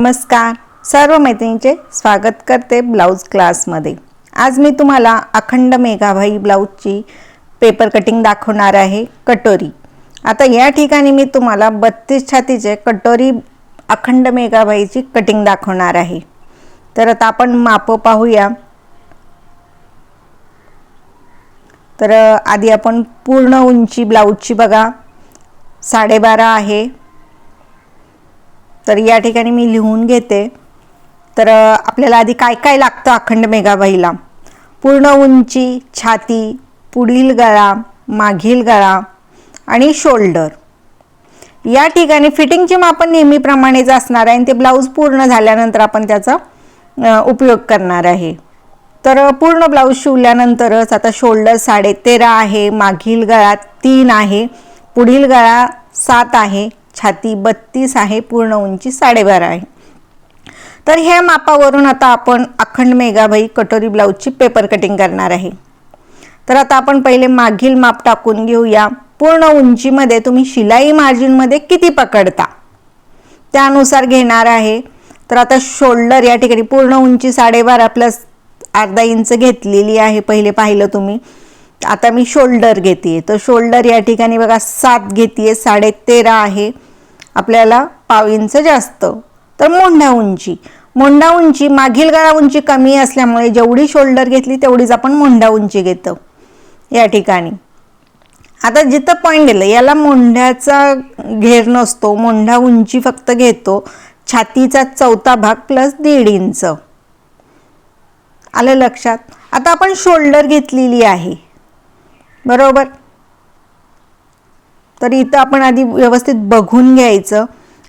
नमस्कार. सर्व मैत्रिणींचे स्वागत करते ब्लाऊज क्लासमध्ये. आज मी तुम्हाला अखंड मेघाभाई ब्लाऊजची पेपर कटिंग दाखवणार आहे कटोरी. आता या ठिकाणी मी तुम्हाला बत्तीस छातीचे कटोरी अखंड मेघाभाईची कटिंग दाखवणार आहे. तर आता आपण मापं पाहूया. तर आधी आपण पूर्ण उंची ब्लाऊजची बघा. साडेबारा आहे. तर या ठिकाणी मी लिहून घेते. तर आपल्याला आधी काय काय लागतं अखंड मेघाबाईला? पूर्ण उंची छाती पुढील गळा मागील गळा आणि शोल्डर. या ठिकाणी फिटिंगची मापन नेहमीप्रमाणेच असणार आहे आणि ते ब्लाऊज पूर्ण झाल्यानंतर आपण त्याचा उपयोग करणार आहे. तर पूर्ण ब्लाऊज शिवल्यानंतरच आता शोल्डर साडे तेरा आहे मागील गळा तीन आहे पुढील गळा सात आहे छाती बत्तीस आहे पूर्ण उंची साडेबारा आहे. तर ह्या मापावरून आता आपण अखंड मेघाबाई कटोरी ब्लाऊजची पेपर कटिंग करणार आहे. तर आता आपण पहिले मागील माप टाकून घेऊया. पूर्ण उंचीमध्ये तुम्ही शिलाई मार्जिनमध्ये किती पकडता? त्यानुसार घेणार आहे. तर आता शोल्डर या ठिकाणी पूर्ण उंची साडेबारा प्लस अर्धा इंच घेतलेली आहे पहिले पाहिलं तुम्ही. आता मी शोल्डर घेते तर शोल्डर या ठिकाणी बघा सात घेते साडे तेरा आहे. आपल्याला पाव इंच जास्त. तर मोंढा उंची. मोंढा उंची मागील गळा उंची कमी असल्यामुळे जेवढी शोल्डर घेतली तेवढीच आपण मोंढा उंची घेतो. या ठिकाणी. आता जिथं पॉईंट दिलं याला मोंढ्याचा घेर नसतो मोंढा उंची फक्त घेतो. छातीचा चौथा भाग प्लस दीड इंच. आलं लक्षात? आता आपण शोल्डर घेतलेली आहे. बरोबर? तर इथं आपण आधी व्यवस्थित बघून घ्यायचं.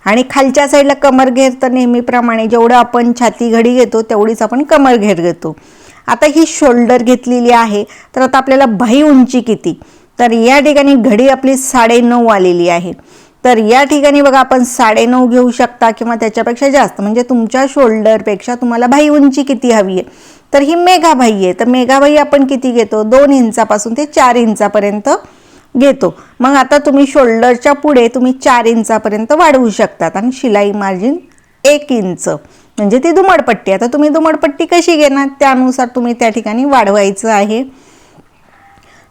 आणि खालच्या साईडला कमर घेर तर नेहमीप्रमाणे जेवढं आपण छाती घडी घेतो तेवढीच आपण कमर घेर घेतो. आता ही शोल्डर घेतलेली आहे. तर आता आपल्याला भाई उंची किती? तर या ठिकाणी घडी आपली साडेनऊ आलेली आहे. तर या ठिकाणी बघा आपण साडेनऊ घेऊ शकता किंवा त्याच्यापेक्षा जास्त. म्हणजे तुमच्या शोल्डरपेक्षा तुम्हाला भाई उंची किती हवी आहे? तर ही मेघाभाई आहे. तर मेघाभाई आपण किती घेतो? दोन इंचापासून ते चार इंचापर्यंत घेतो. मग आता तुम्ही शोल्डरच्या पुढे तुम्ही चार इंचापर्यंत वाढवू शकतात आणि शिलाई मार्जिन एक इंच. म्हणजे ती दुमडपट्टी. आता तुम्ही दुमडपट्टी कशी घेणार? त्यानुसार तुम्ही त्या ठिकाणी वाढवायचं आहे.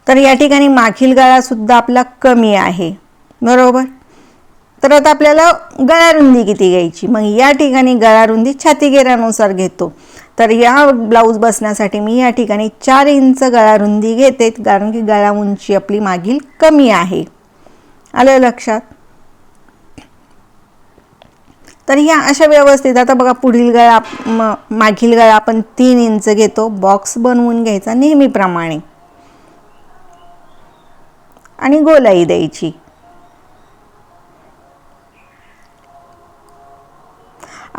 तर या ठिकाणी मागील गळासुद्धा आपला कमी आहे. बरोबर? तर आता आपल्याला गळारुंदी किती घ्यायची? मग या ठिकाणी गळारुंदी छाती घेरानुसार घेतो. तर या ब्लाऊज बसण्यासाठी मी या ठिकाणी चार इंच गळा रुंदी घेते कारण की गळा उंची आपली मागील कमी आहे. आलं लक्षात? तर ह्या अशा व्यवस्थित आता बघा पुढील गळा मागील गळा आपण तीन इंच घेतो. बॉक्स बनवून घ्यायचा नेहमीप्रमाणे. आणि गोलाई द्यायची.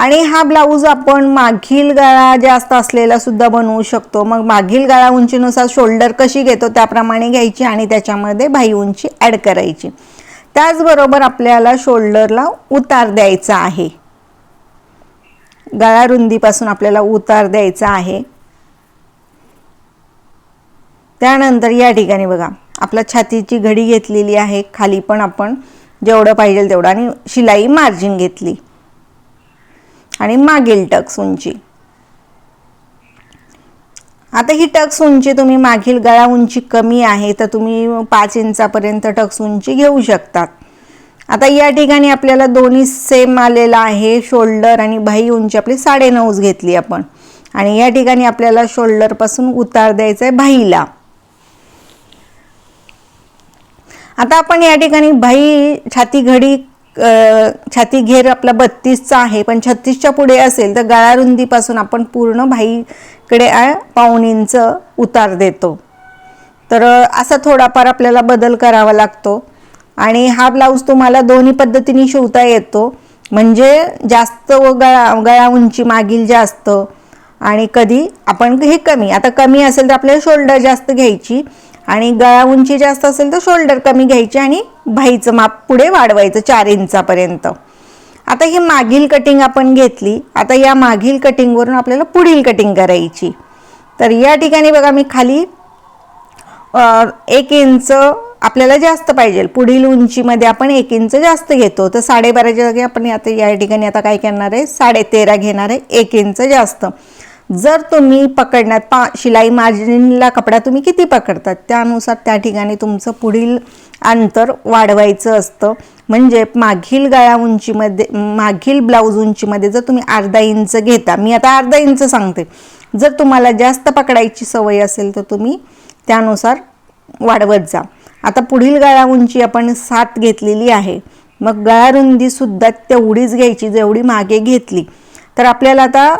आणि हा ब्लाऊज आपण मागील गळा जास्त असलेला सुद्धा बनवू शकतो. मग मागील गळा उंचीनुसार शोल्डर कशी घेतो त्याप्रमाणे घ्यायची आणि त्याच्यामध्ये भाई उंची ॲड करायची. त्याचबरोबर आपल्याला शोल्डरला उतार द्यायचा आहे. गळा रुंदीपासून आपल्याला उतार द्यायचा आहे. त्यानंतर या ठिकाणी बघा आपला छातीची घडी घेतलेली आहे. खाली पण आपण जेवढं पाहिजे तेवढं आणि शिलाई मार्जिन घेतली. आणि मागील टक्स उंची. आता ही टक्स उंची तुम्ही मागील गळा उंची कमी आहे तर तुम्ही पाच इंचापर्यंत टक्स उंची घेऊ शकतात आता या ठिकाणी आपल्याला दोन्ही सेम आलेला आहे शोल्डर आणि बाही उंची आपली साडेनऊच घेतली आपण. आणि या ठिकाणी आपल्याला शोल्डरपासून उतार द्यायचा आहे भाईला. आता आपण या ठिकाणी भाई छाती घडी छाती घेर आपला बत्तीसचा आहे पण छत्तीसच्या पुढे असेल तर गळारुंदीपासून आपण पूर्ण भाईकडे आ- पाऊण इंच उतार देतो. तर असा थोडाफार आपल्याला बदल करावा लागतो. आणि हा ब्लाऊज तुम्हाला दोन्ही पद्धतीने शिवता येतो. म्हणजे जास्त व गळा गळा उंची मागील जास्त आणि कधी आपण हे कमी. आता कमी असेल तर आपल्याला शोल्डर जास्त घ्यायची. आणि गळा उंची जास्त असेल तर शोल्डर कमी घ्यायची आणि भाईचं माप पुढे वाढवायचं चार इंचापर्यंत. आता ही मागील कटिंग आपण घेतली. आता या मागील कटिंगवरून आपल्याला पुढील कटिंग करायची. तर या ठिकाणी बघा मी खाली एक इंच आपल्याला जास्त पाहिजे. पुढील उंचीमध्ये आपण एक इंच जास्त घेतो. तर साडेबाराच्या जागी आपण आता या ठिकाणी आता काय करणार आहे? साडे तेरा घेणार आहे. एक इंच जास्त. जर तुम्ही पकडण्यात पा शिलाई मार्जिनला कपडा तुम्ही किती पकडतात? त्यानुसार त्या ठिकाणी तुमचं पुढील अंतर वाढवायचं असतं. म्हणजे मागील गळा उंचीमध्ये मागील ब्लाऊज उंचीमध्ये जर तुम्ही अर्धा इंच घेता मी आता अर्धा इंच सांगते. जर तुम्हाला जास्त पकडायची सवय असेल तर तुम्ही त्यानुसार वाढवत जा. आता पुढील गळा उंची आपण सात घेतलेली आहे. मग गळा रुंदीसुद्धा तेवढीच घ्यायची जेवढी मागे घेतली. तर आपल्याला आता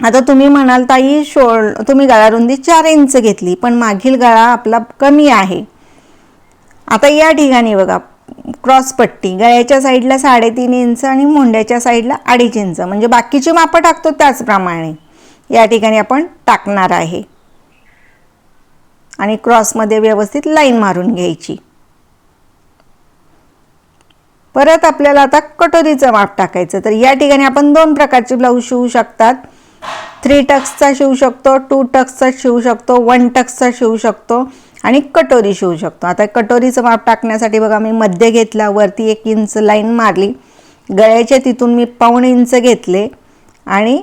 आता तुम्ही म्हणाल ताई शो तुम्ही गळा रुंदी चार इंच घेतली पण मागील गळा आपला कमी आहे. आता या ठिकाणी बघा क्रॉस पट्टी गळ्याच्या साईडला साडेतीन इंच आणि मुंड्याच्या साईडला अडीच इंच म्हणजे बाकीची मापं टाकतो त्याचप्रमाणे. या ठिकाणी आपण टाकणार आहे. आणि क्रॉसमध्ये व्यवस्थित लाईन मारून घ्यायची. परत आपल्याला आता कटोरीचं माप टाकायचं तर या ठिकाणी आपण दोन प्रकारचे ब्लाऊज शिवू शकतात. थ्री टक्सचा शिवू शकतो टू टक्सचा शिवू शकतो वन टक्सचा शिवू शकतो आणि कटोरी शिवू शकतो. आता कटोरीचं माप टाकण्यासाठी बघा मी मध्य घेतला वरती एक इंच लाईन मारली. गळ्याच्या तिथून मी पाऊण इंच घेतले आणि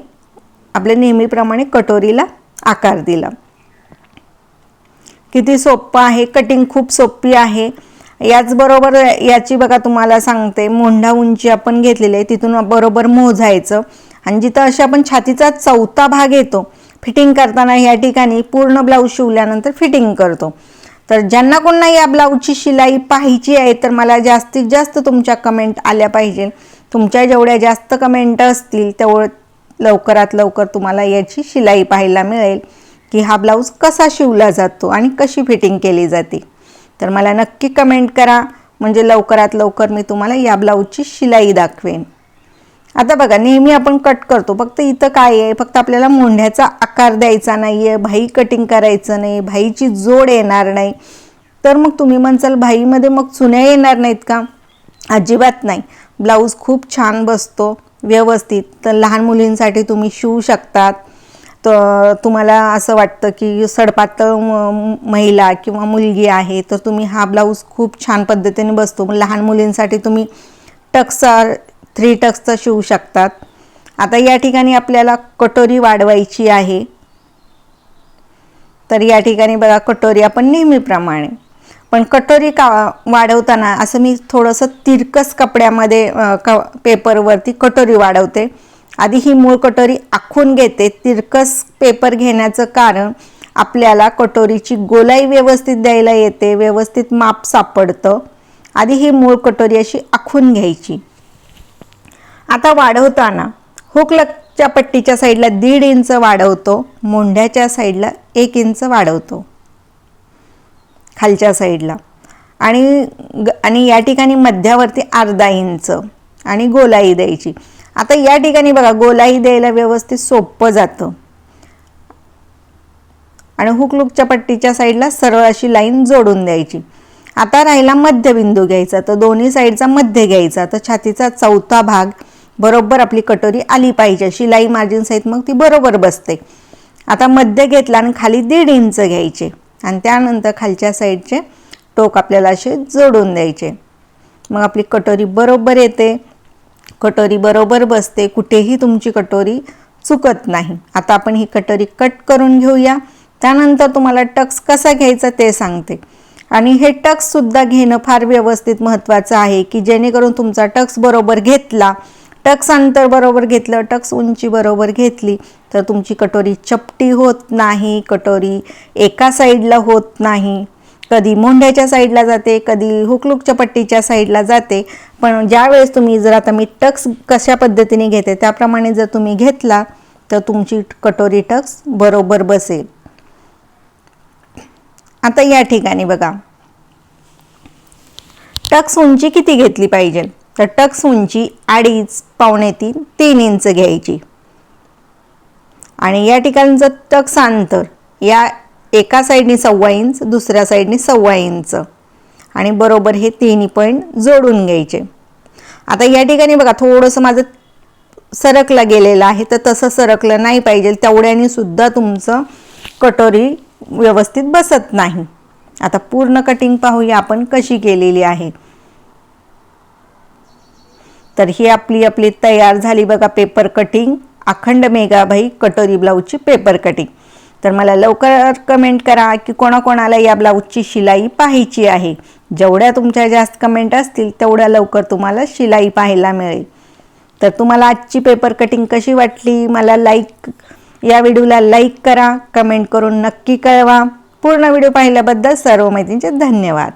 आपल्या नेहमीप्रमाणे कटोरीला आकार दिला. किती सोपं आहे कटिंग खूप सोपी आहे. याचबरोबर याची बघा तुम्हाला सांगते मोंढा उंची आपण घेतलेली आहे तिथून बरोबर मोजायचं. आणि जिथं अशा आपण छातीचा चौथा भाग येतो फिटिंग करताना या ठिकाणी पूर्ण ब्लाऊज शिवल्यानंतर फिटिंग करतो. तर ज्यांना कोणा या ब्लाऊजची शिलाई पाहायची आहे तर मला जास्तीत जास्त तुमच्या कमेंट आल्या पाहिजे. तुमच्या जेवढ्या जास्त कमेंट असतील तेवढं लवकरात लवकर तुम्हाला याची शिलाई पाहायला मिळेल की हा ब्लाऊज कसा शिवला जातो आणि कशी फिटिंग केली जाते. तर मला नक्की कमेंट करा. म्हणजे लवकरात लवकर मी तुम्हाला या ब्लाऊजची शिलाई दाखवेन. आता बघा नेहमी आपण कट करतो. फक्त इथं काय आहे? फक्त आपल्याला मोंढ्याचा आकार द्यायचा नाही आहे भाई कटिंग करायचं नाही भाईची जोड येणार नाही. तर मग तुम्ही म्हणसाल भाईमध्ये मग चुन्या येणार नाहीत का? अजिबात नाही. ब्लाऊज खूप छान बसतो व्यवस्थित. तर लहान मुलींसाठी तुम्ही शिवू शकतात. तर तुम्हाला असं वाटतं की सडपातळ महिला किंवा मुलगी आहे तर तुम्ही हा ब्लाऊज खूप छान पद्धतीने बसतो. लहान मुलींसाठी तुम्ही टक्सार थ्री टक्सचं शिवू शकतात. आता या ठिकाणी आपल्याला कटोरी वाढवायची आहे. तर या ठिकाणी बघा कटोरी आपण नेहमीप्रमाणे. पण कटोरी का वाढवताना असं मी थोडंसं तिरकस कपड्यामध्ये क पेपरवरती कटोरी वाढवते. आधी ही मूळ कटोरी आखून घेते. तिरकस पेपर घेण्याचं कारण आपल्याला कटोरीची गोलाई व्यवस्थित द्यायला येते व्यवस्थित माप सापडतं. आधी ही मूळ कटोरी अशी आखून घ्यायची. आता वाढवताना हुकलकच्या पट्टीच्या साईडला दीड इंच वाढवतो मोंढ्याच्या साईडला एक इंच वाढवतो खालच्या साईडला. आणि आणि या ठिकाणी मध्यावरती अर्धा इंच आणि गोलाई द्यायची. आता या ठिकाणी बघा गोलाई द्यायला व्यवस्थित सोपं जातं. आणि हुकलुकच्या पट्टीच्या साईडला सरळ अशी लाईन जोडून द्यायची. आता राहिला मध्यबिंदू घ्यायचा तर दोन्ही साईडचा मध्य घ्यायचा तर छातीचा चौथा भाग बरोबर आपली कटोरी आली पाहिजे. शिलाई मार्जिन सहित मग ती बरोबर बसते. आता मध्य घेतला आणि खाली दीड इंच घ्यायचे. आणि त्यानंतर खालच्या साईडचे टोक आपल्याला असे जोडून द्यायचे. मग आपली कटोरी बरोबर येते. कटोरी बरोबर बसते. कुठेही तुमची कटोरी चुकत नाही. आता आपण ही कटोरी कट करून घेऊया. त्यानंतर तुम्हाला टक्स कसा घ्यायचा ते सांगते. आणि हे टक्ससुद्धा घेणं फार व्यवस्थित महत्त्वाचं आहे की जेणेकरून तुमचा टक्स बरोबर घेतला टक्स अंतर बरोबर घेतलं टक्स उंची बरोबर घेतली तर तुमची कटोरी चपटी होत नाही कटोरी एका साईडला होत नाही. कधी मोंढ्याच्या साईडला जाते कधी हुकलुकच्या पट्टीच्या साईडला जाते. पण ज्यावेळेस तुम्ही जर आता मी टक्स कशा पद्धतीने घेते त्याप्रमाणे जर तुम्ही घेतला तर तुमची कटोरी टक्स बरोबर बसेल. आता या ठिकाणी बघा. टक्स उंची किती घेतली पाहिजे? तर टक्स उंची अडीच पावणे तीन तीन इंच घ्यायची. आणि या ठिकाणचं टक्स अंतर या एका साईडने सव्वा इंच दुसऱ्या साईडनी सव्वा इंच. आणि बरोबर हे तिन्ही पॉईंट जोडून घ्यायचे. आता या ठिकाणी बघा थोडंसं माझं सरकलं गेलेलं आहे तर तसं सरकलं नाही पाहिजे. तेवढ्याने सुद्धा तुमचं कटोरी व्यवस्थित बसत नाही. आता पूर्ण कटिंग पाहूया आपण कशी केलेली आहे. तर ही आपली आपली तयार झाली बघा पेपर कटिंग अखंड मेघाबाई कटोरी ब्लाऊजची पेपर कटिंग तर मला लवकर कमेंट करा की कोणाकोणाला या ब्लाऊजची शिलाई पाहायची आहे. जेवढ्या तुमच्या जास्त कमेंट असतील तेवढ्या लवकर तुम्हाला शिलाई पाहायला मिळेल. तर तुम्हाला आजची पेपर कटिंग कशी वाटली? मला लाईक या व्हिडिओला लाईक करा. कमेंट करून नक्की कळवा. पूर्ण व्हिडिओ पाहिल्याबद्दल सर्व मैत्रींचे धन्यवाद.